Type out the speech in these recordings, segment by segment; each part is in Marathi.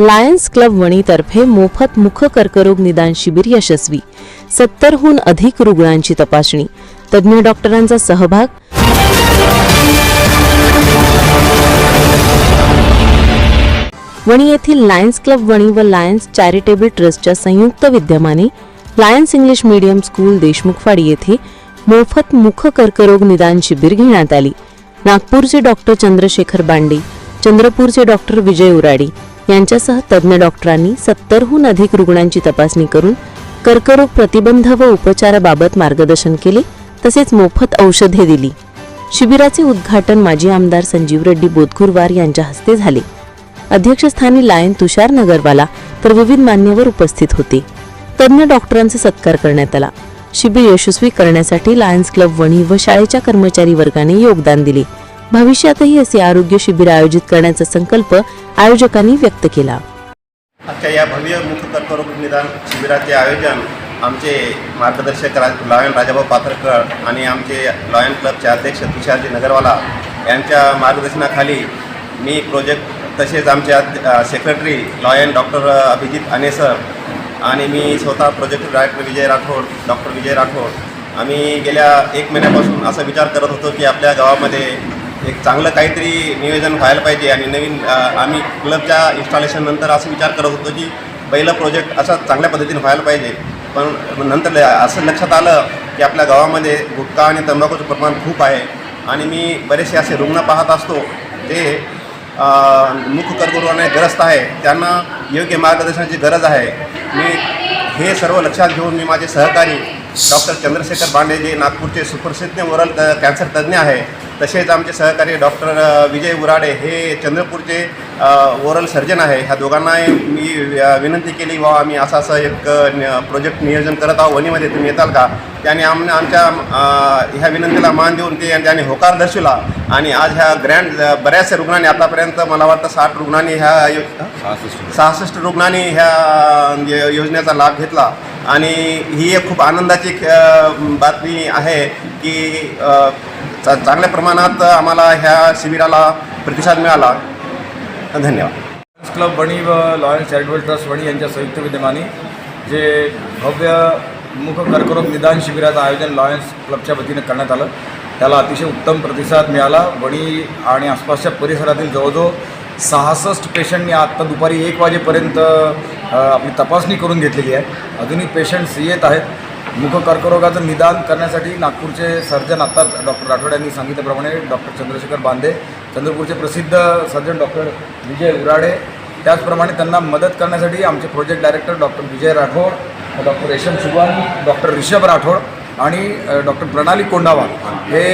लायन्स क्लब वणीतर्फे मोफत मुख कर्करोग निदान शिबिर यशस्वी. सत्तरहून अधिक रुग्णांची तपासणी. तज्ज्ञ डॉक्टरांचा सहभाग. वणी येथील लायन्स क्लब वणी व लायन्स चॅरिटेबल ट्रस्टच्या संयुक्त विद्यमाने Lions English medium school Deshmukhwadi येथे मोफत मुख कर्करोग निदान शिबिर घेण्यात आली. नागपूरचे डॉक्टर चंद्रशेखर बांडे चंद्रपूरचे डॉक्टर विजय उराडी यांच्यासह तज्ज्ञ डॉक्टरांनी सत्तरहून अधिक रुग्णांची तपासणी करून कर्करोग प्रतिबंध व उपचाराबाबत मार्गदर्शन केले तसेच मोफत औषधे दिली. शिबिराचे उद्घाटन माजी आमदार संजीव रेड्डी बोधगुरवार यांच्या हस्ते झाले. अध्यक्षस्थानी लायन तुषार नगरवाला तर विविध मान्यवर उपस्थित होते. तज्ज्ञ डॉक्टरांचा सत्कार करण्यात आला. शिबिर यशस्वी करण्यासाठी लायन्स क्लब वणी व शाळेच्या कर्मचारी वर्गाने योगदान दिले. भविष्यातही असे आरोग्य शिबिर आयोजित करण्याचा संकल्प आयोजकांनी व्यक्त केला. आजच्या या भव्य मुख्य कर्करोग निदान शिबिराचे आयोजन आमचे मार्गदर्शक राज लॉयन राजाभाऊ पाथरकर आणि आमचे लॉयन क्लबचे अध्यक्ष तुषारजी नगरवाला यांच्या मार्गदर्शनाखाली मी प्रोजेक्ट तसेच आमचे secretary lion doctor Abhijit Anesar आणि मी स्वतः project director Vijay Rathod doctor Vijay Rathod. आम्ही गेल्या एक महिन्यापासून असा विचार करत होतो की आपल्या गावामध्ये एक चांगलं काहीतरी नियोजन व्हायला पाहिजे आणि नवीन आम्ही क्लबच्या इन्स्टॉलेशननंतर असं विचार करत होतो की पहिलं प्रोजेक्ट असा चांगल्या पद्धतीने व्हायला पाहिजे. पण नंतर ल- असं लक्षात आलं की आपल्या गावामध्ये गुटखा आणि तंबाखूचं प्रमाण खूप आहे. आणि मी बरेचसे असे रुग्ण पाहत असतो ते अ, मुख कर्करोगाने ग्रस्त आहे. त्यांना योग्य मार्गदर्शनाची गरज आहे. मी हे सर्व लक्षात घेऊन मी माझे सहकारी डॉक्टर चंद्रशेखर बांडे जे नागपूरचे सुप्रसिद्ध ओरल त कॅन्सर तज्ज्ञ आहे तसेच आमचे सहकारी डॉक्टर विजय उराडे हे चंद्रपूरचे ओरल सर्जन आहे. ह्या दोघांनाही मी विनंती केली वा आम्ही असं असं एक प्रोजेक्ट नियोजन करत आहोत. वणीमध्ये तुम्ही येताल का? त्याने आम आमच्या ह्या विनंतीला मान देऊन ते त्याने होकार दर्शवला. आणि आज ह्या ग्रँड बऱ्याचशा रुग्णांनी आतापर्यंत मला वाटतं साठ रुग्णांनी ह्या यो- सहासष्ट. रुग्णांनी ह्या योजनेचा लाभ घेतला. आणि ही एक खूप आनंदाची बातमी आहे की चा- चांगल्या प्रमाणात आम्हाला ह्या शिबिराला प्रतिसाद मिळाला. धन्यवाद. क्लब वणी व लॉयन्स चॅरिटेबल ट्रस्ट वणी यांच्या संयुक्त विद्यमाने जे भव्य मुख कर्करोग निदान शिबिराचं आयोजन लॉयन्स क्लबच्या वतीनं करण्यात आलं. त्याला अतिशय उत्तम प्रतिसाद मिळाला. वणी आणि आसपासच्या परिसरातील जवळजवळ सहासष्ट पेशंटनी आत्ता दुपारी एक वाजेपर्यंत आपली तपासणी करून घेतलेली आहे. अजूनही पेशंट्स येत आहेत. मुख कर्करोगाचं निदान करण्यासाठी नागपूरचे सर्जन आत्ताच डॉक्टर राठोड यांनी सांगितल्याप्रमाणे डॉक्टर चंद्रशेखर बांदे चंद्रपूरचे प्रसिद्ध सर्जन डॉक्टर विजय उराडे त्याचप्रमाणे त्यांना मदत करण्यासाठी आमचे project director doctor Vijay Rathod doctor Resham Suban doctor Rishabh Rathod आणि डॉक्टर प्रणाली कोंडावा हे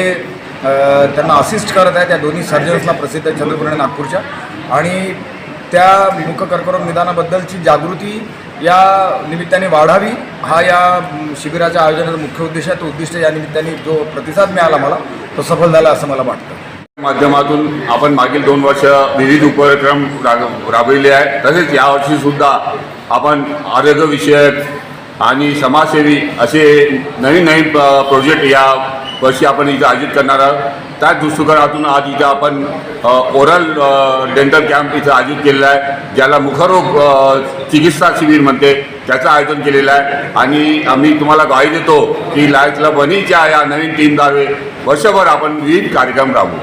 त्यांना असिस्ट करत आहे त्या दोन्ही सर्जन्सला प्रसिद्ध आहे चंद्रपूर आणि नागपूरच्या. आणि त्या मुख कर्करोग निदानाबद्दलची जागृती या निमित्ताने वाढावी. हा या शिबिराच्या आयोजनाचा मुख्य उद्देश आहे. तो उद्दिष्ट या निमित्ताने जो प्रतिसाद मिळाला मला तो सफल झाला असं मला वाटतं. माध्यमातून आपण मागील दोन वर्ष विविध उपक्रम राब राबविले आहेत. तसेच यावर्षी सुद्धा आपण आरोग्यविषयक आणि समाजसेवी असे नवीन नवीन प- प्रोजेक्ट या वर्षी आपण इथं आयोजित करणार आहोत. त्याच दृष्टिकोनातून आज इथं आपण ओरल डेंटल कॅम्प इथं आयोजित केलेला आहे ज्याला मुखरोग uh, चिकित्सा शिबिर म्हणते त्याचं आयोजन केलेलं आहे. आणि आम्ही तुम्हाला गाई देतो की लायन्स क्लब ज्या या नवीन टीमद्वारे वर्षभर आपण विविध कार्यक्रम राबवू.